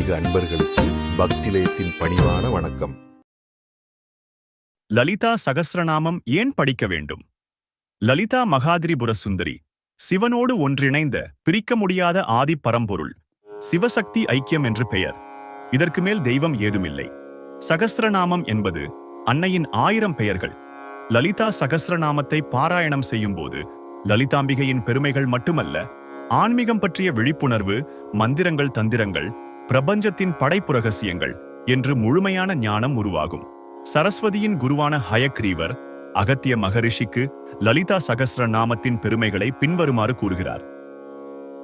ஆன்மீக அன்பர்களுக்கு பக்திலேயத்தின் பணிவான வணக்கம். லலிதா சகசிரநாமம் ஏன் படிக்க வேண்டும்? லலிதா மகாதிரிபுர சுந்தரி சிவனோடு ஒன்றிணைந்த பிரிக்க முடியாத ஆதி பரம்பொருள் சிவசக்தி ஐக்கியம் என்று பெயர். இதற்கு மேல் தெய்வம் ஏதுமில்லை. சகசிரநாமம் என்பது அன்னையின் ஆயிரம் பெயர்கள். லலிதா சகசிரநாமத்தை பாராயணம் செய்யும்போது லலிதாம்பிகையின் பெருமைகள் மட்டுமல்ல ஆன்மீகம் பற்றிய விழிப்புணர்வு மந்திரங்கள் தந்திரங்கள் பிரபஞ்சத்தின் படைப்பு ரகசியங்கள் என்று முழுமையான ஞானம் உருவாகும். சரஸ்வதியின் குருவான ஹயக்ரீவர் அகத்திய மகரிஷிக்கு லலிதா சகஸ்ர நாமத்தின் பெருமைகளை பின்வருமாறு கூறுகிறார்.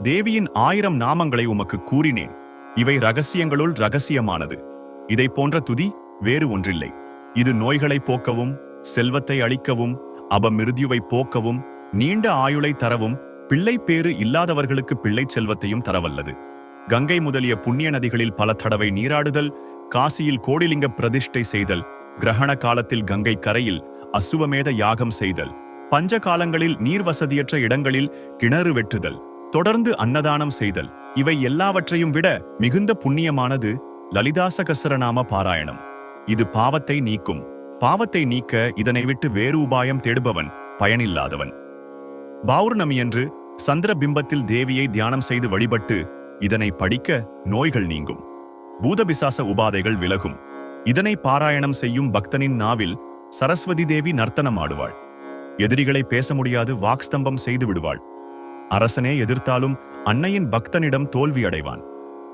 தேவியின் ஆயிரம் நாமங்களை உமக்கு கூறினேன். இவை ரகசியங்களுள் ரகசியமானது. இதை போன்ற துதி வேறு ஒன்றில்லை. இது நோய்களை போக்கவும் செல்வத்தை அளிக்கவும் அபமிருத்யுவை போக்கவும் நீண்ட ஆயுளை தரவும் பிள்ளை பேறு இல்லாதவர்களுக்கு பிள்ளை செல்வத்தையும் தரவல்லது. கங்கை முதலிய புண்ணிய நதிகளில் பல தடவை நீராடுதல் காசியில் கோடிலிங்க பிரதிஷ்டை செய்தல் கிரகண காலத்தில் கங்கை கரையில் அசுவமேத யாகம் செய்தல் பஞ்ச காலங்களில் நீர் வசதியற்ற இடங்களில் கிணறு வெட்டுதல் தொடர்ந்து அன்னதானம் செய்தல். இவை எல்லாவற்றையும் விட மிகுந்த புண்ணியமானது லலிதாசகசரநாம பாராயணம். இது பாவத்தை நீக்கும். பாவத்தை நீக்க இதனை விட்டு வேறு உபாயம் தேடுபவன் பயனில்லாதவன். பௌர்ணமியன்று சந்திர பிம்பத்தில் தேவியை தியானம் செய்து வழிபட்டு இதனை படிக்க நோய்கள் நீங்கும். பூதபிசாச உபாதைகள் விலகும். இதனை பாராயணம் செய்யும் பக்தனின் நாவில் சரஸ்வதி தேவி நர்த்தனம் ஆடுவாள். எதிரிகளை பேச முடியாது வாக்ஸ்தம்பம் செய்து விடுவாள். அரசனே எதிர்த்தாலும் அன்னையின் பக்தனிடம் தோல்வி அடைவான்.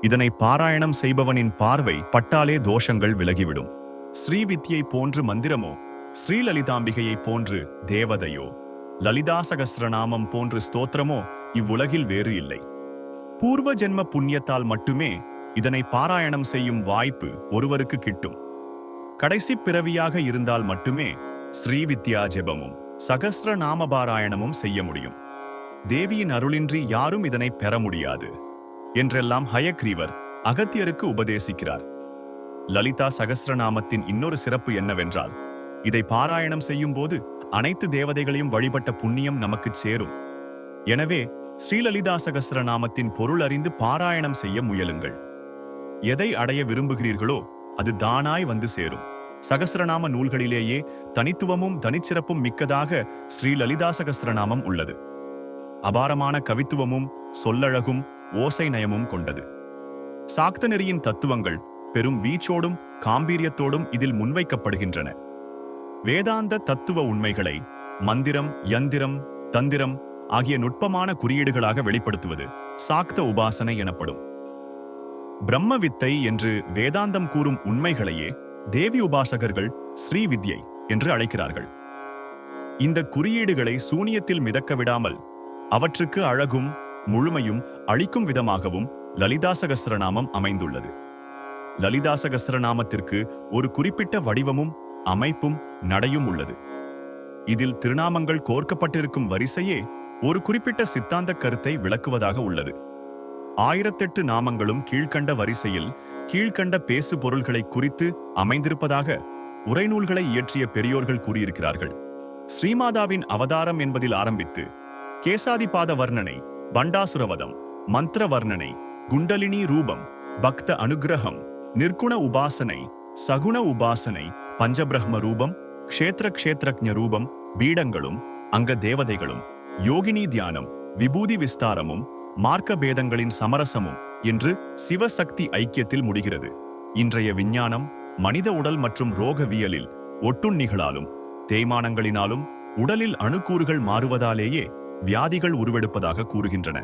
இதனை பாராயணம் செய்பவனின் பார்வை பட்டாலே தோஷங்கள் விலகிவிடும். ஸ்ரீவித்யை போன்று மந்திரமோ ஸ்ரீலலிதாம்பிகையைப் போன்று தேவதையோ லலிதா சகஸ்ரநாமம் போன்று ஸ்தோத்திரமோ இவ்வுலகில் வேறு இல்லை. பூர்வ ஜென்ம புண்ணியத்தால் மட்டுமே இதனை பாராயணம் செய்யும் வாய்ப்பு ஒருவருக்கு கிட்டும். கடைசி பிறவியாக இருந்தால் மட்டுமே ஸ்ரீவித்யா ஜெபமும் சகஸ்ர நாம பாராயணமும் செய்ய முடியும். தேவியின் அருளின்றி யாரும் இதனை பெற முடியாது என்றெல்லாம் ஹயக்ரீவர் அகத்தியருக்கு உபதேசிக்கிறார். லலிதா சகஸ்ரநாமத்தின் இன்னொரு சிறப்பு என்னவென்றால் இதை பாராயணம் செய்யும் போது அனைத்து தேவதைகளையும் வழிபட்ட புண்ணியம் நமக்கு சேரும். எனவே ஸ்ரீலலிதா சகசரநாமத்தின் பொருள் அறிந்து பாராயணம் செய்ய முயலுங்கள். எதை அடைய விரும்புகிறீர்களோ அது தானாய் வந்து சேரும். சகஸ்ரநாம நூல்களிலேயே தனித்துவமும் தனிச்சிறப்பும் மிக்கதாக ஸ்ரீலலிதா சகசரநாமம் உள்ளது. அபாரமான கவித்துவமும் சொல்லழகும் ஓசை நயமும் கொண்டது. சாக்த நெறியின் தத்துவங்கள் பெரும் வீச்சோடும் காம்பீரியத்தோடும் இதில் முன்வைக்கப்படுகின்றன. வேதாந்த தத்துவ உண்மைகளை மந்திரம் யந்திரம் தந்திரம் ஆகிய நுட்பமான குறியீடுகளாக வெளிப்படுத்துவது சாக்த உபாசனை எனப்படும். பிரம்ம வித்தை என்று வேதாந்தம் கூறும் உண்மைகளையே தேவி உபாசகர்கள் ஸ்ரீவித்யை என்று அழைக்கிறார்கள். இந்த குறியீடுகளை சூனியத்தில் மிதக்க விடாமல் அவற்றுக்கு அழகும் முழுமையும் அளிக்கும் விதமாகவும் லலிதாசகசரநாமம் அமைந்துள்ளது. லலிதாசகசரநாமத்திற்கு ஒரு குறிப்பிட்ட வடிவமும் அமைப்பும் நடையும் உள்ளது. இதில் திருநாமங்கள் கோர்க்கப்பட்டிருக்கும் வரிசையே ஒரு குறிப்பிட்ட சித்தாந்த கருத்தை விளக்குவதாக உள்ளது. ஆயிரத்தெட்டு நாமங்களும் கீழ்கண்ட வரிசையில் கீழ்கண்ட பேசு பொருள்களை குறித்து அமைந்திருப்பதாக உரைநூல்களை இயற்றிய பெரியோர்கள் கூறியிருக்கிறார்கள். ஸ்ரீமாதாவின் அவதாரம் என்பதில் ஆரம்பித்து கேசாதிபாத வர்ணனை பண்டாசுரவதம் மந்திர வர்ணனை குண்டலினி ரூபம் பக்த அனுகிரகம் நிர்குண உபாசனை சகுண உபாசனை பஞ்சபிரஹ்ம ரூபம் க்ஷேத்திர க்ஷேத்திரஜ ரூபம் பீடங்களும் அங்க தேவதைகளும் யோகினி தியானம் விபூதி விஸ்தாரமும் மார்க்க பேதங்களின் சமரசமும் என்று சிவசக்தி ஐக்கியத்தில் முடிகிறது. இன்றைய விஞ்ஞானம் மனித உடல் மற்றும் ரோகவியலில் ஒட்டுண்ணிகளாலும் தேய்மானங்களினாலும் உடலில் அணுக்கூறுகள் மாறுவதாலேயே வியாதிகள் உருவெடுப்பதாக கூறுகின்றன.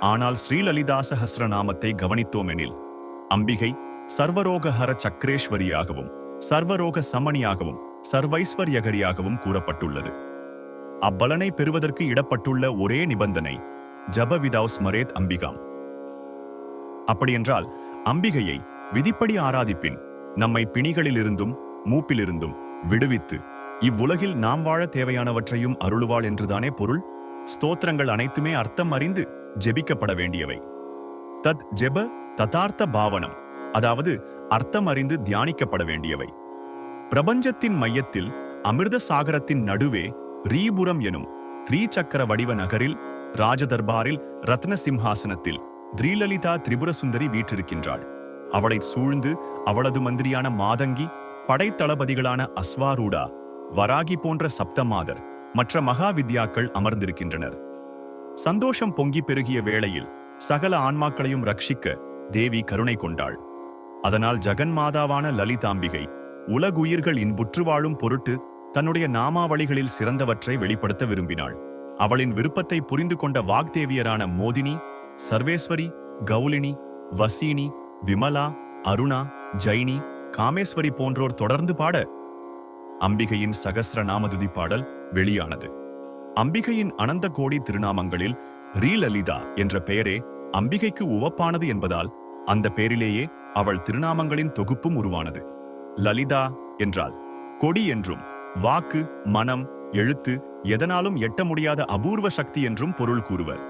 ஆனால் ஸ்ரீலலிதாச ஹஸ்ரநாமத்தை கவனித்தோமெனில் அம்பிகை சர்வரோகஹர சக்கரேஸ்வரியாகவும் சர்வரோக சமணியாகவும் சர்வைஸ்வர்யகரியாகவும் கூறப்பட்டுள்ளது. அப்பலனை பெறுவதற்கு இடப்பட்டுள்ள ஒரே நிபந்தனை ஜப விதௌ ஸ்மரேத் அம்பிகாம். அப்படியென்றால் அம்பிகையை விதிப்படி ஆராதிப்பின் நம்மை பிணிகளிலிருந்தும் மூப்பிலிருந்தும் விடுவித்து இவ்வுலகில் நாம் வாழ தேவையானவற்றையும் அருளுவாள் என்றுதானே பொருள்? ஸ்தோத்திரங்கள் அனைத்துமே அர்த்தம் அறிந்து ஜெபிக்கப்பட வேண்டியவை. தத் ஜெப ததார்த்த பாவனம் அதாவது அர்த்தம் அறிந்து தியானிக்கப்பட வேண்டியவை. பிரபஞ்சத்தின் மையத்தில் அமிர்த சாகரத்தின் நடுவே ரீபுரம் எனும் த்ரீசக்கர வடிவ நகரில் ராஜதர்பாரில் ரத்ன சிம்ஹாசனத்தில் திரீலலிதா திரிபுரசுந்தரி வீற்றிருக்கின்றாள். அவளை சூழ்ந்து அவளது மந்திரியான மாதங்கி படைத்தளபதிகளான அஸ்வாரூடா வராகி போன்ற சப்தமாதர் மற்ற மகாவித்யாக்கள் அமர்ந்திருக்கின்றனர். சந்தோஷம் பொங்கி பெருகிய வேளையில் சகல ஆன்மாக்களையும் ரட்சிக்க தேவி கருணை கொண்டாள். அதனால் ஜெகன்மாதாவான லலிதாம்பிகை உலகுயிர்கள் இன்புற்று வாழும் பொருட்டு தன்னுடைய நாமாவளிகளில் சிறந்தவற்றை வெளிப்படுத்த விரும்பினாள். அவளின் விருப்பத்தை புரிந்து கொண்ட வாக்தேவியரான மோதினி சர்வேஸ்வரி கௌலினி வசீனி விமலா அருணா ஜைனி காமேஸ்வரி போன்றோர் தொடர்ந்து பாட அம்பிகையின் சகசிர நாமதுதி பாடல் வெளியானது. அம்பிகையின் அனந்த கோடி திருநாமங்களில் ரீலலிதா என்ற பெயரே அம்பிகைக்கு உவப்பானது என்பதால் அந்த பெயரிலேயே அவள் திருநாமங்களின் தொகுப்பும் உருவானது. லலிதா என்றால் கொடி என்றும் வாக்கு மனம் எழுத்து எதனாலும் எட்ட முடியாத அபூர்வ சக்தி என்றும் பொருள் கூறுவர்.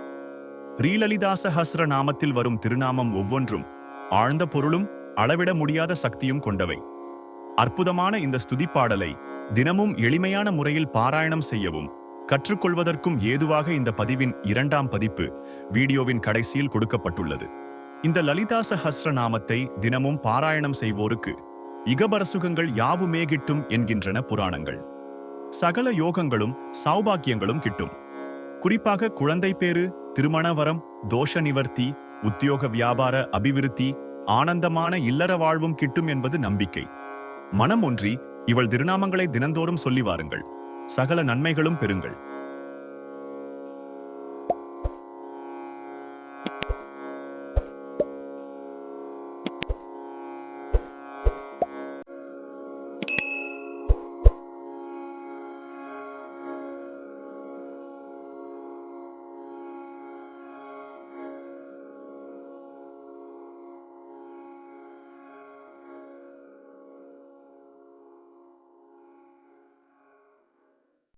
ரீலலிதாச ஹஸ்ர நாமத்தில் வரும் திருநாமம் ஒவ்வொன்றும் ஆழ்ந்த பொருளும் அளவிட முடியாத சக்தியும் கொண்டவை. அற்புதமான இந்த ஸ்துதிப்பாடலை தினமும் எளிமையான முறையில் பாராயணம் செய்யவும் கற்றுக்கொள்வதற்கும் ஏதுவாக இந்த பதிவின் இரண்டாம் பதிப்பு வீடியோவின் கடைசியில் கொடுக்கப்பட்டுள்ளது. இந்த லலிதாச ஹஸ்ர நாமத்தை தினமும் பாராயணம் செய்வோருக்கு இகபரசுகங்கள் யாவுமே கிட்டும் என்கின்றன புராணங்கள். சகல யோகங்களும் சௌபாக்கியங்களும் கிட்டும். குறிப்பாக குழந்தை பேறு திருமணவரம் தோஷ நிவர்த்தி உத்தியோக வியாபார அபிவிருத்தி ஆனந்தமான இல்லற வாழ்வும் கிட்டும் என்பது நம்பிக்கை. மனம் ஒன்றி இவள் திருநாமங்களை தினந்தோறும் சொல்லி வாருங்கள். சகல நன்மைகளும் பெறுங்கள்.